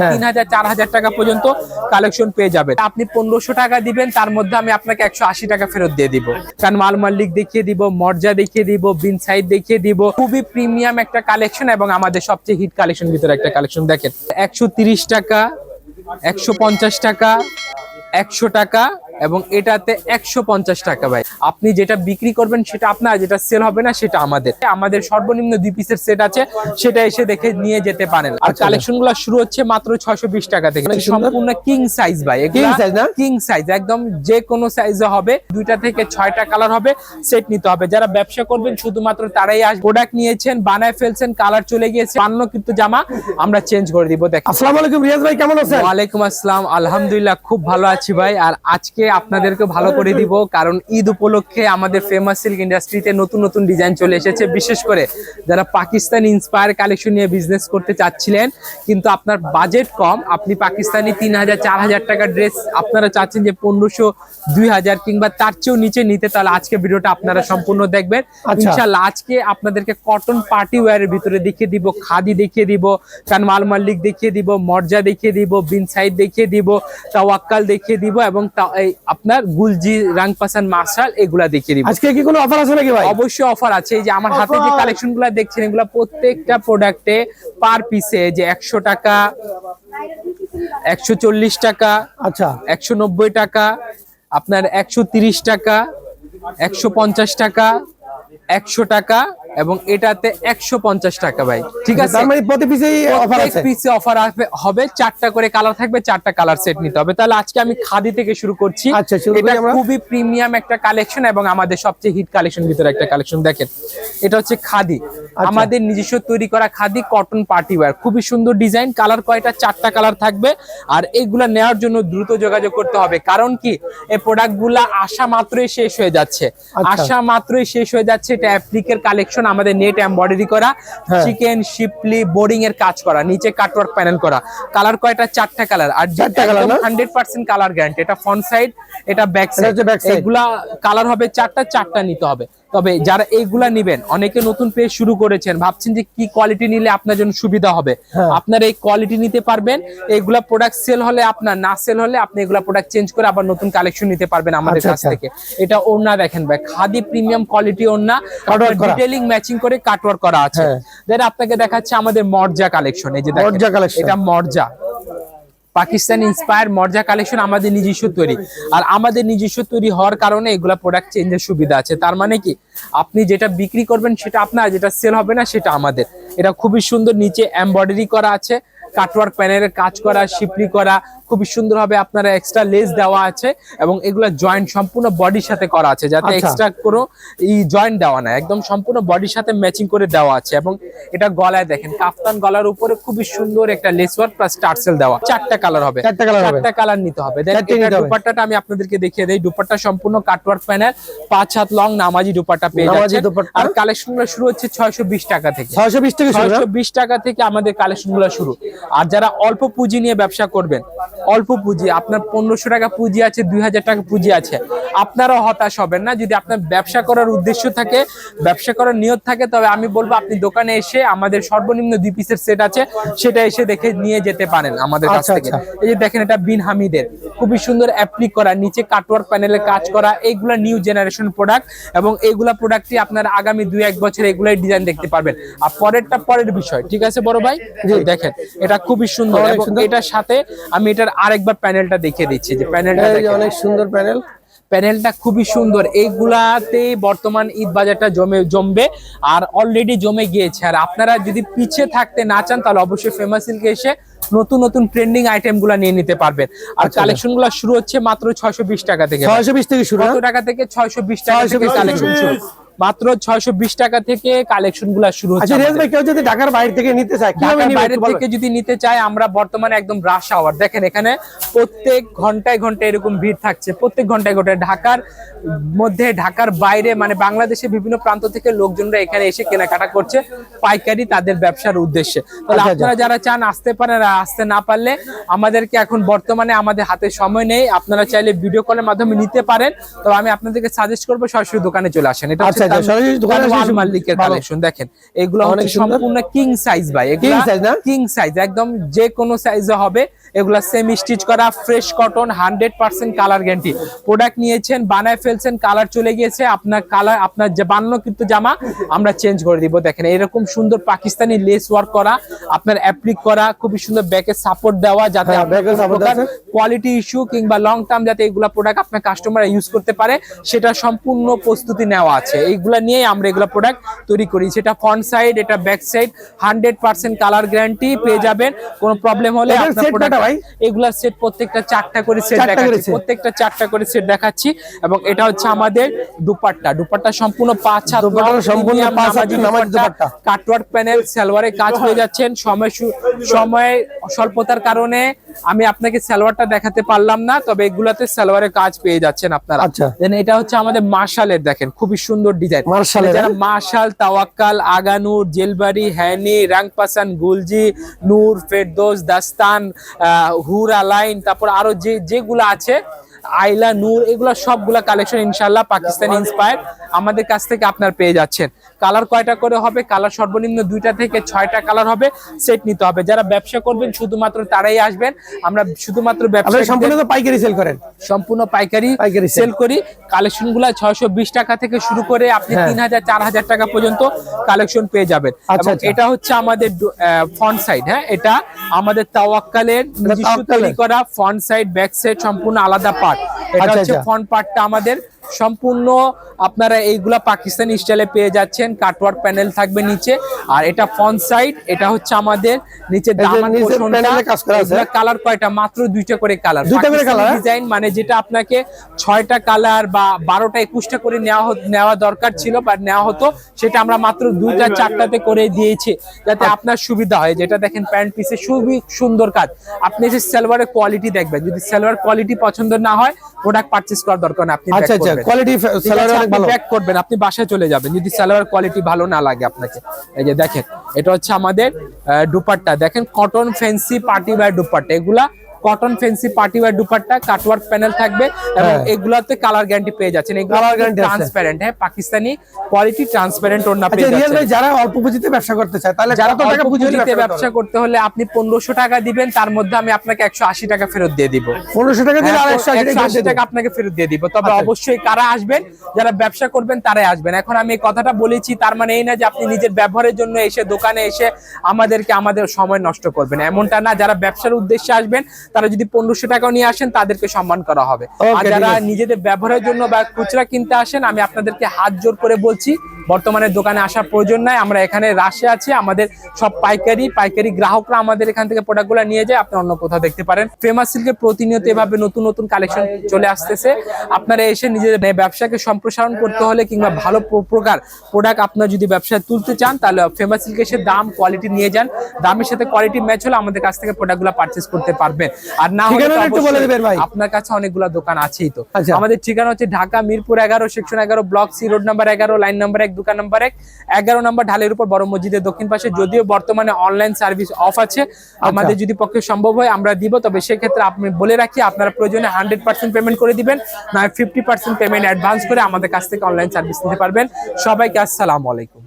হ্যাঁ। তিন হাজার চার হাজার টাকা পর্যন্ত কালেকশন পেয়ে যাবেন। আপনি পনেরোশো টাকা দিবেন, তার মধ্যে আমি আপনাকে একশো আশি টাকা ফেরত দিয়ে দিব। কারণ মাল মাল্লিক দেখিয়ে দিব মর্যা দেখিয়ে দিব বিন সাইড দেখিয়ে দিব। খুবই প্রিমিয়াম একটা কালেকশন এবং আমাদের সবচেয়ে হিট কালেকশন ভিতরে একটা কালেকশন দেখেন। একশো টাকা, একশো পঞ্চাশ টাকা, একশো টাকা এবং এটাতে একশো পঞ্চাশ টাকা ভাই। আপনি যেটা বিক্রি করবেন সেটা আপনার যেটা সেল হবে না সেটা আমাদের। আমাদের সর্বনিম্ন দুই পিসের সেট আছে সেটা এসে দেখে নিয়ে যেতে পারেন। আর আচ্ছা। কালেকশনগুলো শুরু হচ্ছে মাত্র ছয়শো বিশ টাকা থেকে। সম্পূর্ণ কিং সাইজ ভাই। না? কিং সাইজ একদম যে কোনো সাইজে হবে। দুইটা থেকে ছয়টা কালার হবে সেট নিতে হবে। যারা ব্যবসা করবেন শুধুমাত্র তারাই আস প্রোডাক্ট নিয়েছেন বানায় ফেলছেন কালার চলে গিয়েছে পান্ন কিন্তু জামা আমরা চেঞ্জ করে দিব দেখ আসসালামু আলাইকুম রিয়াজ ভাই কেমন আছেন? ওয়ালাইকুম আসসালাম আলহামদুলিল্লাহ খুব ভালো আছি ভাই। আর আজকে আপনাদেরকে ভালো করে দিব কারণ ঈদ উপলক্ষে আমাদের ফেমাস সিল্ক ইন্ডাস্ট্রিতে নতুন নতুন ডিজাইন চলে এসেছে বিশেষ করে যারা পাকিস্তান ইন্সপায়ার কালেকশন নিয়ে বিজনেস করতে চাচ্ছিলেন কিন্তু আপনার বাজেট কম আপনি পাকিস্তানি তিন হাজার চার হাজার টাকা ড্রেস আপনারা চাচ্ছেন যে পনেরোশো দুই হাজার কিংবা তার চেয়েও নিচে নিতে তাহলে আজকে ভিডিওটা আপনারা সম্পূর্ণ দেখবেন আচ্ছা। ইনশাল্লাহ আজকে আপনাদেরকে কটন পার্টি ওয়্যারের ভিতরে দেখিয়ে দিব খাদি দেখিয়ে দিব কারণ মাল মাল্লিক দেখিয়ে দিব মর্জা দেখিয়ে দিব বিন সাইড দেখিয়ে দিব তাওয়াক্কাল দেখিয়ে দিব এবং তা- এই আপনার গুলজি রাংপাসান মার্শাল এগুলা দেখিয়ে দিব। আজকে কি কোনো অফার আছে নাকি ভাই? অবশ্যই অফার আছে। এই যে আমার হাতে যে Offer? কালেকশনগুলা দেখছেন এগুলা প্রত্যেকটা প্রোডাক্টে পার পিসে যে একশো টাকা একশো চল্লিশ টাকা আচ্ছা। একশো নব্বই টাকা আপনার একশো তিরিশ টাকা একশো পঞ্চাশ টাকা একশো টাকা এবং এটাতে একশো পঞ্চাশ টাকা ভাই। ঠিক আছে? মানে প্রতি অফার আছে? পিসে অফার হবে চারটা করে কালার থাকবে চারটা কালার সেট নিতে হবে। তাহলে আজকে আমি খাদি থেকে শুরু করছি। আচ্ছা, এটা খুবই প্রিমিয়াম একটা কালেকশন এবং আমাদের সবচেয়ে হিট কালেকশন ভিতরে একটা কালেকশন দেখেন। এটা হচ্ছে খাদি। আচ্ছা। আমাদের নিজস্ব তৈরি করা খাদি কটন পার্টি ওয়্যার খুবই সুন্দর ডিজাইন কালার কয়টা চারটা কালার থাকবে। আর এইগুলা নেওয়ার জন্য দ্রুত যোগাযোগ করতে হবে। কারণ কি? এই প্রোডাক্টগুলা আসা মাত্রই শেষ হয়ে যাচ্ছে। আচ্ছা। আসা মাত্রই শেষ হয়ে যাচ্ছে। এটা অ্যাপ্লিকের কালেকশন আমাদের নেট এমব্রয়ডারি করা। চিকেন শিপলি বোর্ডিং এর কাজ করা নিচে কাটওয়ার্ক প্যানেল করা। কালার কয়টা? চারটা কালার আর চারটা? হান্ড্রেড পার্সেন্ট কালার গ্যারান্টি এটা ফ্রন্ট সাইড এটা ব্যাক সাইড এগুলা কালার হবে চারটা চারটা নিতে হবে। তবে যারা এইগুলা নিবেন অনেকে নতুন পেজ শুরু করেছেন ভাবছেন যে কি কোয়ালিটি নিলে আপনার জন্য সুবিধা হবে হ্যাঁ। আপনার এই কোয়ালিটি নিতে পারবেন এইগুলা প্রোডাক্ট সেল হলে আপনার না সেল হলে আপনি এগুলা প্রোডাক্ট চেঞ্জ করে আবার নতুন কালেকশন নিতে পারবেন আমাদের আচ্ছা, কাছ আচ্ছা। থেকে এটা ওড়না দেখেন ভাই খাদি প্রিমিয়াম কোয়ালিটি ওড়না। ডিটেইলিং ম্যাচিং করে কাটওয়ার্ক করা আছে হ্যাঁ। দেন আপনাকে দেখাচ্ছে আমাদের মর্জা কালেকশন এই যে দেখেন, মর্জা collection। এটা মর্জা পাকিস্তান ইন্সপায়ার মর্যা কালেকশন আমাদের নিজস্ব তৈরি। আর আমাদের নিজস্ব তৈরি হওয়ার কারণে এগুলা প্রোডাক্ট চেঞ্জের সুবিধা আছে। তার মানে কি? আপনি যেটা বিক্রি করবেন সেটা আপনার, যেটা সেল হবে না সেটা আমাদের। এটা খুবই সুন্দর, নিচে এমব্রয়ডারি করা আছে। কাটওয়ার্ক প্যানেলের কাজ করা শিপলি করা খুবই সুন্দর ভাবে আপনারা এক্সট্রা লেস দেওয়া আছে এবং এগুলা জয়েন্ট সম্পূর্ণ বডির সাথে করা আছে যাতে আচ্ছা। এক্সট্রা কোনো এই জয়েন্ট দেওয়া না একদম সম্পূর্ণ বডির সাথে ম্যাচিং করে দেওয়া আছে এবং এটা গলায় দেখেন কাফতান গলার উপরে খুবই সুন্দর একটা লেস ওয়ার্ক প্লাস টার্সেল দেওয়া চারটা কালার হবে চারটা কালার নিতে হবে। দুপাট্টাটা আমি আপনাদেরকে দেখিয়ে দেই দুপাট্টা সম্পূর্ণ কাটওয়ার্ক প্যানেল পাঁচ হাত লং নামাজি দুপাট্টা পেয়ে যাচ্ছেন আর কালেকশনগুলো শুরু হচ্ছে ছয়শো বিশ টাকা থেকে ছয়শো বিশ থেকে শুরু না? ছয়শো বিশ টাকা থেকে আমাদের কালেকশনগুলো শুরু আর যারা অল্প পুঁজি নিয়ে ব্যবসা করবেন অল্প পুঁজি আপনার পনেরোশো টাকা পুঁজি আছে দুই হাজার টাকা পুঁজি আছে। আপনারাও হতাশ হবেন না। যদি আপনার ব্যবসা করার উদ্দেশ্য থাকে ব্যবসা করার নিয়ত থাকে তবে আমি বলব আপনি দোকানে এসে আমাদের সর্বনিম্ন দুই পিসের সেট আছে সেটা এসে দেখে নিয়ে যেতে পারেন আমাদের কাছ আচ্ছা, থেকে। আচ্ছা। এই যে দেখেন এটা বিন হামিদের। খুবই সুন্দর অ্যাপ্লিক করা নিচে কাটওয়ার্ক প্যানেলে কাজ করা এইগুলা নিউ জেনারেশন প্রোডাক্ট এবং এইগুলা প্রোডাক্টই আপনার আগামী দুই এক বছর এগুলাই ডিজাইন দেখতে পারবেন। আর পরেরটা পরের বিষয় ঠিক আছে বড় ভাই? দেখেন এটা খুবই সুন্দর এবং সুন্দর। এটার সাথে আমি এটার আরেকবার প্যানেলটা দেখিয়ে দিচ্ছি যে প্যানেলটা এই অনেক সুন্দর প্যানেল। প্যানেলটা খুবই সুন্দর। এইগুলাতে বর্তমান ঈদ বাজারটা জমে জমবে আর অলরেডি জমে গিয়েছে। আর আপনারা যদি পিছিয়ে থাকতে না চান তাহলে অবশ্যই ফেমাস সিল্কে এসে নতুন নতুন ট্রেন্ডিং আইটেমগুলা নিয়ে নিতে পারবেন। আর আচ্ছা। কালেকশনগুলো শুরু হচ্ছে মাত্র ছয়শো বিশ টাকা থেকে। ছয়শো বিশ থেকে শুরু কত টাকা থেকে? ছয়শো বিশ টাকা 620 থেকে থেকে কালেকশন শুরু। মাত্র ছয়শো বিশ টাকা থেকে কালেকশনগুলা শুরু হচ্ছে আচ্ছা রিয়াজ ভাই কেউ যদি ঢাকার বাইরে থেকে নিতে চায় কীভাবে নিবে বাইরে থেকে যদি নিতে চায় আমরা বর্তমানে একদম রাশ আওয়ার দেখেন এখানে প্রত্যেক ঘন্টায় ঘন্টায় এরকম ভিড় থাকছে। প্রত্যেক ঘন্টায় ঘন্টায় ঢাকার মধ্যে ঢাকার বাইরে মানে বাংলাদেশের বিভিন্ন প্রান্ত থেকে লোকজনরা এখানে এসে কেনাকাটা করছে পাইকারি তাদের ব্যবসার উদ্দেশ্যে। তাহলে আচ্ছা, আপনারা যারা চান আসতে পারেন আর আসতে না পারলে আমাদেরকে এখন বর্তমানে আমাদের হাতে সময় নেই। আপনারা চাইলে ভিডিও কলের মাধ্যমে নিতে পারেন। তবে আমি আপনাদেরকে সাজেস্ট করব সরাসরি দোকানে চলে আসেন। এটা হচ্ছে সরাসরি দোকানে এসে ওয়াল কালেকশন দেখেন। এগুলো অনেক সম্পূর্ণ কিং সাইজ ভাই King size না? কিং সাইজ একদম যে কোনো সাইজে হবে। এগুলা সেমি স্টিচ করা fresh cotton hundred percent colour guarantee product নিয়েছেন বানায় ফেলছেন কালার চলে গিয়েছে। আপনার কালার আপনার যে বানানো কিন্তু জামা আমরা চেঞ্জ করে দিব দেখেন। এরকম সুন্দর পাকিস্তানি লেস ওয়ার্ক করা আপনার অ্যাপ্লিক করা খুবই সুন্দর ব্যাকে সাপোর্ট দেওয়া যাতে হ্যাঁ। কোয়ালিটি ইস্যু কিংবা লং টার্ম যাতে এগুলা প্রোডাক্ট আপনার কাস্টমার ইউজ করতে পারে সেটা সম্পূর্ণ প্রস্তুতি নেওয়া আছে। এইগুলা নিয়ে আমরা এগুলা প্রোডাক্ট তৈরি করি। সেটা ফ্রন্ট সাইড এটা back side hundred percent colour guarantee পেয়ে যাবেন। কোনো প্রবলেম হলে? এগুলার সেট প্রত্যেকটা চারটা করে সেট দেখাচ্ছি। প্রত্যেকটা চারটা করে সেট দেখাচ্ছি। এবং এটা হচ্ছে আমাদের দুপাট্টা। দুপাট্টা সম্পূর্ণ পাঁচ হাত সম্পূর্ণ পাঁচ। কাটওয়ার্ক প্যানেল সালোয়ারে কাজ হয়ে যাচ্ছেন। সময় সময় স্বল্পতার কারণে আমি আপনাকে সালোয়ারটা দেখাতে পারলাম না তবে এগুলাতে সালোয়ারের কাজ পেয়ে যাচ্ছেন আপনারা আচ্ছা। দেন এটা হচ্ছে আমাদের মার্শালের দেখেন খুবই সুন্দর ডিজাইন মার্শালের, যারা হ্যাঁ? মার্শাল তাওয়াক্কাল আগানুর জেলবাড়ি হ্যানি রাংপাসান গুলজি নূর ফেরদোস দাস্তান হুরা লাইন তারপর আরও যে যেগুলো আছে আইলা নূর এগুলা সবগুলা কালেকশন ইনশাল্লাহ পাকিস্তান ইন্সপায়ার আমাদের কাছ থেকে আপনার পেয়ে যাচ্ছেন কালার কয়টা করে হবে? কালার সর্বনিম্ন দুইটা থেকে ছয়টা কালার হবে। সেট নিতে হবে। যারা ব্যবসা করবেন শুধুমাত্র তারাই আসবেন। আমরা শুধুমাত্র ব্যবসা সম্পূর্ণ পাইকারি সেল করেন? সম্পূর্ণ পাইকারি পাইকারি সেল করি। কালেকশনগুলা ছয়শো বিশ টাকা থেকে শুরু করে আপনি হ্যাঁ। তিন হাজার চার হাজার টাকা পর্যন্ত কালেকশন পেয়ে যাবেন। আচ্ছা, আচ্ছা। এটা হচ্ছে আমাদের ফ্রন্ট সাইড হ্যাঁ? এটা আমাদের তাওয়াক্কালের নিজস্ব তৈরি করা ফ্রন্ট সাইড ব্যাক সাইড সম্পূর্ণ আলাদা পার্ট এটা আচ্ছা, হচ্ছে। ফ্রন্ট পার্টটা আমাদের সম্পূর্ণ আপনারা এইগুলা পাকিস্তানি স্টাইলে পেয়ে যাচ্ছেন। কাটওয়ার্ক প্যানেল থাকবে নিচে। আর এটা ফ্রন্ট সাইড এটা হচ্ছে আমাদের নিচে যে। কালার কয়টা? মাত্র দুইটা করে কালার দুইটা করে colour? ডিজাইন মানে যেটা আপনাকে ছয়টা কালার বা বারোটা একুশটা করে নেওয়া হত- নেওয়া দরকার ছিল বা নেওয়া হতো সেটা আমরা মাত্র দুইটা চারটাতে করে দিয়েছি যাতে আচ্ছা। আপনার সুবিধা হয়। যেটা দেখেন প্যান্ট পিসে খুবই সুন্দর কাজ। আপনি এসে সালোয়ারের কোয়ালিটি দেখবেন যদি সালোয়ার কোয়ালিটি পছন্দ না হয় প্রোডাক্ট পারচেস করার দরকার না আপনি আচ্ছা আচ্ছা। কোয়ালিটি স্যালারি অনেক ভালো। প্যাক করবেন আপনি বাসায় চলে যাবেন। যদি সালোয়ার কোয়ালিটি ভালো না লাগে আপনাকে। এই যে দেখেন এটা হচ্ছে আমাদের দুপাট্টা। দেখেন cotton fancy party wear dupatta. এগুলা cotton fancy party wear dupatta cutwork panel থাকবে এবং হ্যাঁ। এগুলাতে কালার গ্যারান্টি পেয়ে যাচ্ছেন। এগুলো। ট্রান্সপারেন্ট হ্যাঁ পাকিস্তানি কোয়ালিটি ট্রান্সপারেন্ট ওড়না আচ্ছা পেয়ে যাচ্ছেন। যারা অল্প পুঁজিতে ব্যবসা করতে চায় তাহলে যারা টাকা পুঁজিতে ব্যবসা করতে হলে আপনি পনেরোশো টাকা দিবেন তার মধ্যে আমি আপনাকে একশো আশি টাকা ফেরত দিয়ে দিব। পনেরোশো টাকা দিলে আর একশো আশি টাকা আশি টাকা আপনাকে ফেরত দিয়ে দিব। তবে আচ্ছা। অবশ্যই কারা আসবেন যারা ব্যবসা করবেন তারাই আসবেন। এখন আমি এই কথাটা বলেছি তার মানে এই না যে আপনি নিজের ব্যবহারের জন্য এসে দোকানে এসে আমাদেরকে আমাদের সময় নষ্ট করবেন। এমনটা না যারা ব্যবসার উদ্দেশ্যে আসবেন তারা যদি পনেরোশো টাকাও নিয়ে আসেন তাদেরকে সম্মান করা হবে। আর যারা নিজেদের ব্যবহারের জন্য বা খুচরা কিনতে আসেন আমি আপনাদেরকে হাত জোর করে বলছি বর্তমানে দোকানে আসার প্রয়োজন নাই। আমরা এখানে রাশে আছি আমাদের সব পাইকারি পাইকারি গ্রাহকরা আমাদের এখান থেকে প্রোডাক্টগুলো নিয়ে যায়। আপনি অন্য কোথাও দেখতে পারেন। ফেমাস সিল্কের প্রতিনিয়ত এভাবে নতুন নতুন কালেকশন চলে আসতেছে। আপনারা এসে নিজেদের ব্যবসাকে সম্প্রসারণ করতে হলে কিংবা ভালো প্রকার প্রোডাক্ট আপনার যদি ব্যবসায় তুলতে চান তাহলে ফেমাস সিল্কে এসে দাম কোয়ালিটি নিয়ে যান। দামের সাথে কোয়ালিটি ম্যাচ হলে আমাদের কাছ থেকে প্রোডাক্টগুলো পারচেস করতে পারবেন। আর না হলে একটু বলে অবশ্যই ভাই। আপনার কাছে অনেকগুলো দোকান আছেই তো। আচ্ছা। আমাদের ঠিকানা হচ্ছে ঢাকা মিরপুর এগারো সেকশন এগারো ব্লক সি রোড নাম্বার এগারো লাইন নাম্বার এক দোকান নাম্বার এক। এগারো নাম্বার ঢালের উপর বড় মসজিদের দক্ষিণ পাশে যদিও বর্তমানে অনলাইন সার্ভিস অফ আছে। আমাদের যদি পক্ষে সম্ভব হয় আমরা দিব। তবে সেক্ষেত্রে আপনি বলে রাখি আপনারা প্রয়োজনে হান্ড্রেড পার্সেন্ট পেমেন্ট করে দিবেন নয় ফিফটি পার্সেন্ট পেমেন্ট অ্যাডভান্স করে আমাদের কাছ থেকে অনলাইন সার্ভিস নিতে পারবেন। সবাইকে আসসালামু আলাইকুম।